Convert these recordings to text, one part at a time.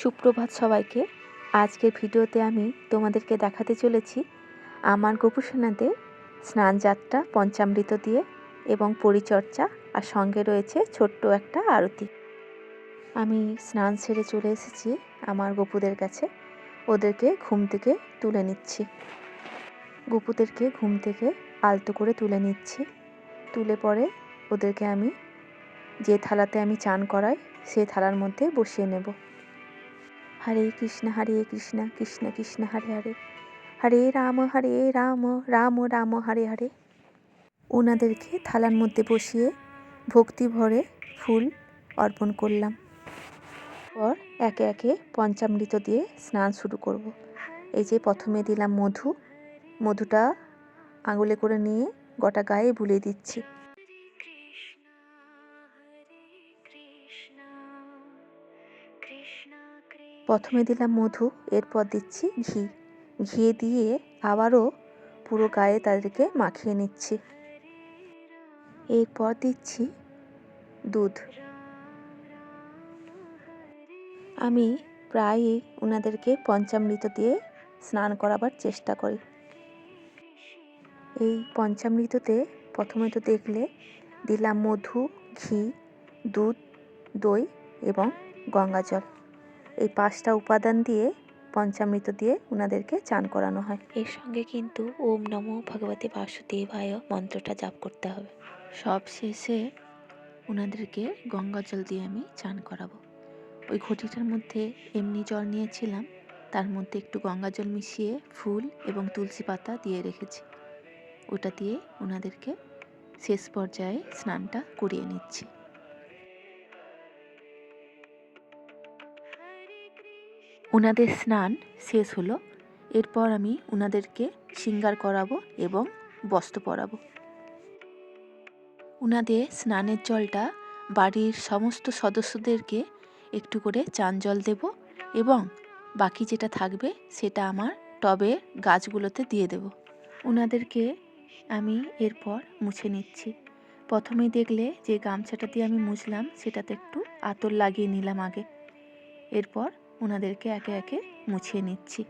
সুপ্রভাত সবাইকে। আজকের ভিডিওতে আমি তোমাদেরকে দেখাতে চলেছি আমার গোপুসোনাদের স্নান যাত্রা পঞ্চামৃত দিয়ে এবং পরিচর্যা আর সঙ্গে রয়েছে ছোট্ট একটা আরতি। আমি স্নান সেরে চলে এসেছি আমার গপুদের কাছে। ওদেরকে ঘুম থেকে তুলে নিচ্ছি। গপুদেরকে ঘুম থেকে আলতো করে তুলে নিচ্ছি। তুলে পরে ওদেরকে আমি যে থালাতে আমি চান করাই সেই থালার মধ্যে বসিয়ে নেব। হরে কৃষ্ণ হরে কৃষ্ণ কৃষ্ণ কৃষ্ণ হরে হরে হরে রাম হরে রাম রাম রাম হরে হরে ওনাদেরকে থালার মধ্যে বসিয়ে ভক্তি ভরে ফুল অর্পণ করলাম। পর একে একে পঞ্চামৃত দিয়ে স্নান শুরু করব। এই যে প্রথমে দিলাম মধু। মধুটা আঙুলে করে নিয়ে গোটা গায়ে বুলিয়ে দিচ্ছি। প্রথমে দিলাম মধু, এরপর দিচ্ছি ঘি। ঘি দিয়ে আবারও পুরো গায়ে তাদেরকে মাখিয়ে নিচ্ছি। এরপর দিচ্ছি দুধ। আমি প্রায়ই ওনাদেরকে পঞ্চামৃত দিয়ে স্নান করাবার চেষ্টা করি। এই পঞ্চামৃততে প্রথমে তো দেখলে দিলাম মধু, ঘি, দুধ, দই এবং গঙ্গা জল এই পাঁচটা উপাদান দিয়ে, পঞ্চামৃত দিয়ে ওনাদেরকে চান করানো হয়। এর সঙ্গে কিন্তু ওম নমো ভগবতী বাসুদেবায় মন্ত্রটা জাপ করতে হবে। সব শেষে ওনাদেরকে গঙ্গা জল দিয়ে আমি চান করাবো। ওই ঘটিটার মধ্যে এমনি জল নিয়েছিলাম, তার মধ্যে একটু গঙ্গা জল মিশিয়ে ফুল এবং তুলসী পাতা দিয়ে রেখেছি। ওটা দিয়ে ওনাদেরকে শেষ পর্যায়ে স্নানটা করিয়ে নিচ্ছি। ওনাদের স্নান শেষ হলো। এরপর আমি ওনাদেরকে সিঙ্গার করাবো এবং বস্ত্র পরাবো। ওনাদের স্নানের জলটা বাড়ির সমস্ত সদস্যদেরকে একটু করে চান জল দেব এবং বাকি যেটা থাকবে সেটা আমার টবে গাছগুলোতে দিয়ে দেব। ওনাদেরকে আমি এরপর মুছে নিচ্ছি। প্রথমে দেখলে যে গামছাটা দিয়ে আমি মুছলাম সেটাতে একটু আতর লাগিয়ে নিলাম আগে। এরপর ওনাদেরকে একে একে মুছিয়ে নিচ্ছি।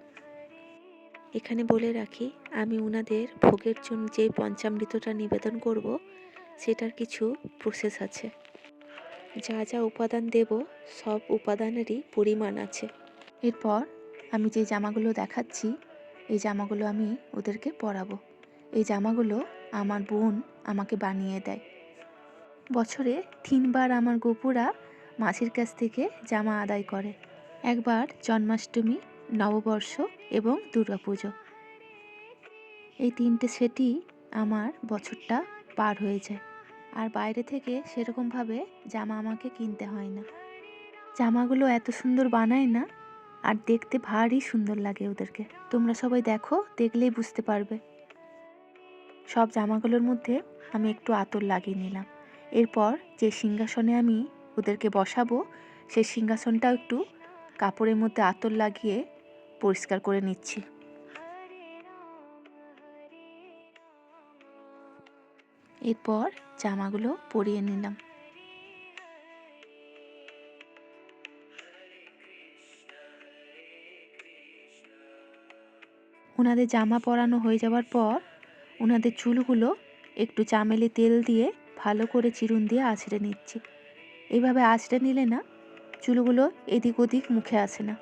এখানে বলে রাখি, আমি ওনাদের ভোগের জন্য যে পঞ্চামৃতটা নিবেদন করব, সেটার কিছু প্রসেস আছে। যা যা উপাদান দেব, সব উপাদানেরই পরিমাণ আছে। এরপর আমি যে জামাগুলো দেখাচ্ছি, এই জামাগুলো আমি ওদেরকে পরাবো। এই জামাগুলো আমার বোন আমাকে বানিয়ে দেয়। বছরে তিনবার আমার গোপুরা মাসির কাছ থেকে জামা আদায় করে। একবার জন্মাষ্টমী, নববর্ষ এবং দুর্গাপুজো। এই তিনটে সেটি আমার বছরটা পার হয়ে যায়। আর বাইরে থেকে সেরকমভাবে জামা আমাকে কিনতে হয় না। জামাগুলো এত সুন্দর বানায় না, আর দেখতে ভারী সুন্দর লাগে ওদেরকে। তোমরা সবাই দেখো, দেখলেই বুঝতে পারবে। সব জামাগুলোর মধ্যে আমি একটু আতর লাগিয়ে নিলাম। এরপর যে সিংহাসনে আমি ওদেরকে বসাবো, সেই সিংহাসনটাও একটু কাপড়ের মধ্যে আতর লাগিয়ে পরিষ্কার করে নিচ্ছি। এরপর জামাগুলো পরিয়ে নিলাম। ওনাদের জামা পরানো হয়ে যাওয়ার পর ওনাদের চুলগুলো একটু চামেলি তেল দিয়ে ভালো করে চিরুন দিয়ে আছড়ে নিচ্ছি। এইভাবে আছড়ে নিলে না চুলগুলো এদিক ওদিক মুখে আসে না।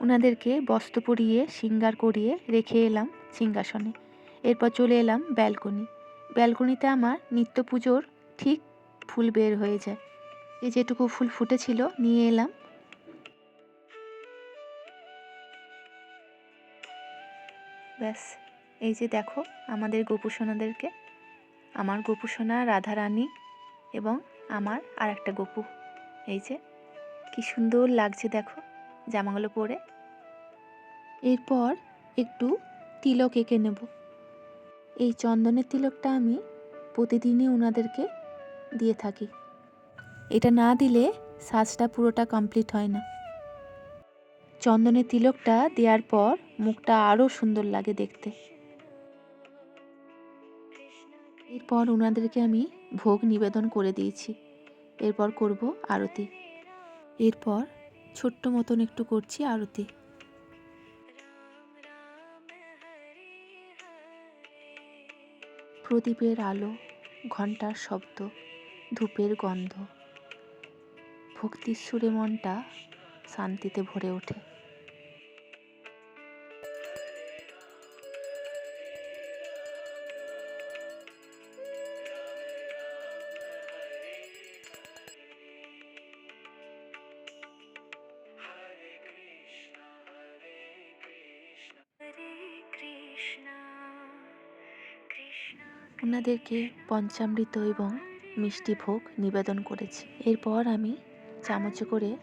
ওনাদেরকে বস্ত্র পরিয়ে সিঙ্গার করিয়ে রেখে এলাম সিংহাসনে। এরপর চলে এলাম ব্যালকনি। ব্যালকনিতে আমার নিত্য পুজোর ঠিক ফুল বের হয়ে যায়। এই যেটুকু ফুল ফুটেছিল নিয়ে এলাম। ব্যাস, এই যে দেখো আমাদের গোপুসোনাদেরকে। আমার গোপুসোনা, রাধারানী এবং আমার আর একটা গোপু। এই যে কি সুন্দর লাগছে দেখো জামাগুলো পরে। এরপর একটু তিলক এঁকে নেব। এই চন্দনের তিলকটা আমি প্রতিদিনই ওনাদেরকে দিয়ে থাকি। এটা না দিলে সাজটা পুরোটা কমপ্লিট হয় না। চন্দনের তিলকটা দেওয়ার পর মুখটা আরও সুন্দর লাগে দেখতে। এরপর ওনাদেরকে আমি ভোগ নিবেদন করে দিয়েছি। এরপর করব আরতি। এরপর ছোট্ট মতন একটু করছি আরতি। প্রদীপের আলো ঘণ্টার শব্দ, ধূপের গন্ধ, ভক্তির সুরে মনটা শান্তিতে ভরে ওঠে। ওনাদেরকে পঞ্চামৃত এবং মিষ্টি ভোগ নিবেদন করেছি। এরপর আমি চামচে করে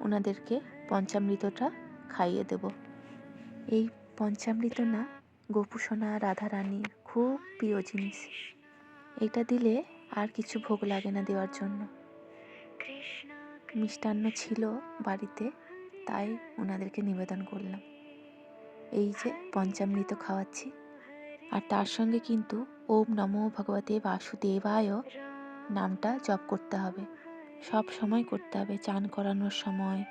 ওনাদেরকে পঞ্চামৃতটা খাইয়ে দেব। এই পঞ্চামৃত না, গোপুসোনা রাধারানীর খুব প্রিয় জিনিস। এটা দিলে আর কিছু ভোগ লাগে না দেওয়ার জন্য। মিষ্টান্ন ছিল বাড়িতে, তাই ওনাদেরকে নিবেদন করলাম। এই যে পঞ্চামৃত খাওয়াচ্ছি। আর তার সঙ্গে কিন্তু ওম নমো ভগবতে বাসুদেবায়। নামটা জপ করতে হবে। সব সময় করতে হবে। চান করানোর সময়,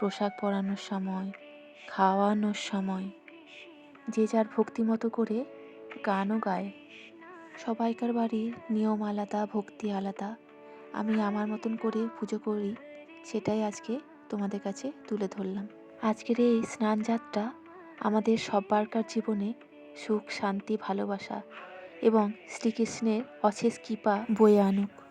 পোশাক পরানোর সময়, খাওয়ানোর সময়। যে যার ভক্তি মতো করে গানও গায়। সবাইকার বাড়ির নিয়ম আলাদা, ভক্তি আলাদা। আমি আমার মতন করে পুজো করি, সেটাই আজকে তোমাদের কাছে তুলে ধরলাম। আজকের এই স্নান যাত্রা আমাদের সব্বারকার জীবনে সুখ, শান্তি, ভালোবাসা এবং শ্রীকৃষ্ণের অশেষ কৃপা বয়ে আনুক।